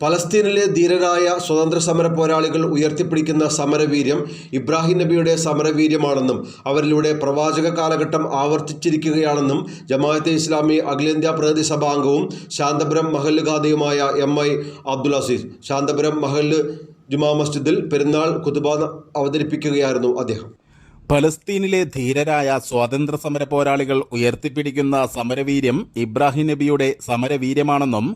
പലസ്തീനിലെ ധീരരായ സ്വതന്ത്ര സമര പോരാളികൾ ഉയർത്തിപ്പിടിക്കുന്ന സമരവീര്യം ഇബ്രാഹിം നബിയുടെ സമരവീര്യമാണെന്നും അവരിലൂടെ പ്രവാചക കാലഘട്ടം ആവർത്തിച്ചിരിക്കുകയാണെന്നും ജമാഅത്തെ ഇസ്ലാമി അഖിലേന്ത്യാ പ്രതിനിധി സഭാ അംഗവും ശാന്തപുരം മഹല്ല് ഖാദിയുമായ എം ഐ അബ്ദുൽ അസീസ്. ശാന്തപുരം മഹല്ല് ജുമാ മസ്ജിദിൽ പെരുന്നാൾ കുതുബ അവതരിപ്പിക്കുകയായിരുന്നു അദ്ദേഹം. പലസ്തീനിലെ ധീരരായ സ്വാതന്ത്ര്യ സമര പോരാളികൾ ഉയർത്തിപ്പിടിക്കുന്ന സമരവീര്യം ഇബ്രാഹിം നബിയുടെ സമരവീര്യമാണെന്നും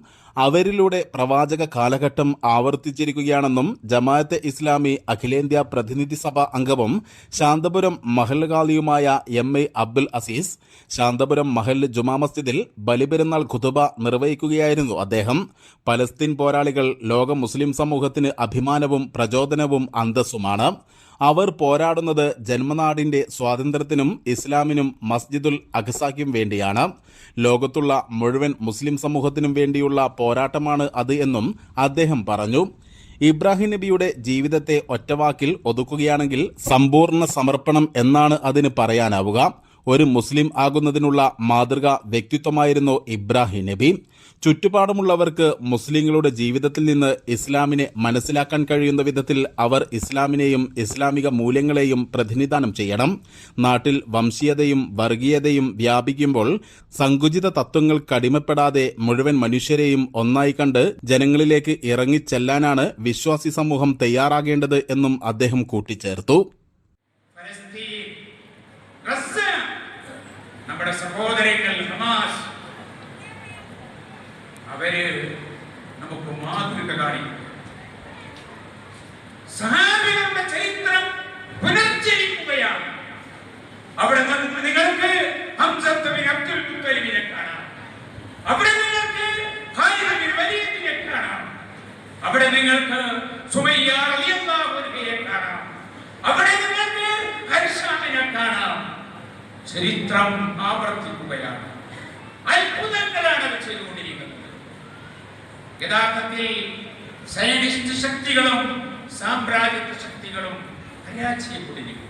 അവരിലൂടെ പ്രവാചക കാലഘട്ടം ആവർത്തിച്ചിരിക്കുകയാണെന്നും ജമാഅത്തെ ഇസ്ലാമി അഖിലേന്ത്യാ പ്രതിനിധി സഭ അംഗവും ശാന്തപുരം മഹല്ല് ഖാലിയുമായ എം എ അബ്ദുൽ അസീസ് ശാന്തപുരം മഹൽ ജുമാ മസ്ജിദിൽ ബലിപെരുന്നാൾ ഖുതുബ നിർവഹിക്കുകയായിരുന്നു അദ്ദേഹം. പലസ്തീൻ പോരാളികൾ ലോക മുസ്ലിം സമൂഹത്തിന് അഭിമാനവും പ്രചോദനവും അന്തസ്സുമാണ്. അവർ പോരാടുന്നത് ജന്മനാടിന്റെ സ്വാതന്ത്ര്യത്തിനും ഇസ്ലാമിനും മസ്ജിദുൽ അഖസാക്കും വേണ്ടിയാണ്. ലോകത്തുള്ള മുഴുവൻ മുസ്ലിം സമൂഹത്തിനും വേണ്ടിയുള്ള പോരാട്ടമാണ് അത് എന്നും അദ്ദേഹം പറഞ്ഞു. ഇബ്രാഹിം നബിയുടെ ജീവിതത്തെ ഒറ്റവാക്കിൽ ഒതുക്കുകയാണെങ്കിൽ സമ്പൂർണ സമർപ്പണം എന്നാണ് അതിന് പറയാനാവുക. ഒരു മുസ്ലിം ആകുന്നതിനുള്ള മാതൃക വ്യക്തിത്വമായിരുന്നു ഇബ്രാഹിം നബി. ചുറ്റുപാടുമുള്ളവർക്ക് മുസ്ലിങ്ങളുടെ ജീവിതത്തിൽ നിന്ന് ഇസ്ലാമിനെ മനസ്സിലാക്കാൻ കഴിയുന്ന വിധത്തിൽ അവർ ഇസ്ലാമിനെയും ഇസ്ലാമിക മൂല്യങ്ങളെയും പ്രതിനിധാനം ചെയ്യണം. നാട്ടിൽ വംശീയതയും വർഗീയതയും വ്യാപിക്കുമ്പോൾ സങ്കുചിത തത്വങ്ങൾ കടിമപ്പെടാതെ മുഴുവൻ മനുഷ്യരെയും ഒന്നായി കണ്ട് ജനങ്ങളിലേക്ക് ഇറങ്ങിച്ചെല്ലാനാണ് വിശ്വാസി സമൂഹം തയ്യാറാകേണ്ടത് എന്നും അദ്ദേഹം കൂട്ടിച്ചേർത്തു. ഗസ നമ്മുടെ സഹോദരങ്ങൾ ഹമാസ് അവർ നമുക്ക് മാതൃക കാണിക്കും സഹാബികളുടെ ചരിത്രം പുനർജനിക്കുകയാണ്. അവിടെ നിങ്ങൾക്ക് ഹംസത്ത് ബിൻ അബ്ദുൽ മുത്തലിബിനെ കാണാം. അവിടെ നിങ്ങൾക്ക് ഖാലിദ് ബിൻ കാണാം. അവിടെ നിങ്ങൾക്ക് സുമയ്യ റളിയല്ലാഹു അൻഹയെ കാണാം. അവിടെ നിങ്ങൾക്ക് ചരിത്രം ആവർത്തിക്കുകയാണ്. അത്ഭുതങ്ങളാണ് അവർ ചെയ്തുകൊണ്ടിരിക്കുന്നത്. യഥാർത്ഥത്തിൽ സൈനിസ്റ്റ് ശക്തികളും സാമ്രാജ്യത്വ ശക്തികളും പരാജയപ്പെട്ടിരിക്കുന്നു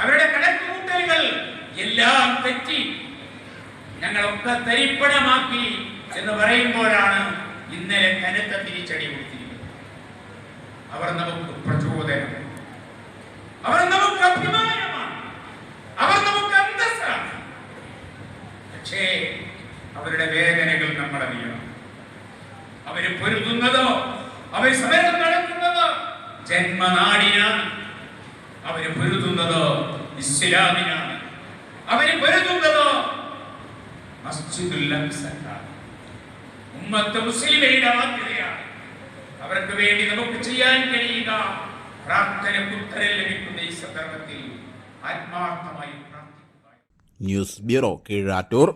അവരുടെ കണക്കുകൂട്ടലുകൾ എല്ലാം തെറ്റി ഞങ്ങളൊക്കെ തരിപ്പണമാക്കി എന്ന് പറയുമ്പോഴാണ് ഇന്നലെ കനത്ത തിരിച്ചടി കൊടുത്തിരിക്കുന്നത്. അവർ നമുക്ക് പ്രചോദനം. അവർ നമുക്ക് അഭിമാനമാണ് അവർ നമുക്ക് അന്തസ്സാണ് പക്ഷേ അവരുടെ വേദനകൾ നമ്മൾ അറിയണം. അവർ പൊരുതുന്നതോ അവർ സമരം നടത്തുന്നതോ ജന്മനാടിനാണ്. അവർ പൊരുതുന്നതോ ഇസ്ലാമിനാണ്. അവർ പൊരുതുന്നതോ ഉമ്മത്ത് അവർക്ക് വേണ്ടി നമുക്ക് ചെയ്യാൻ കഴിയുക. പ്രാർത്ഥന ഉത്തരം ലഭിക്കുന്ന ഈ സന്ദർഭത്തിൽ ആത്മാർത്ഥമായി ന്യൂസ് ബ്യൂറോ കീഴാറ്റൂർ.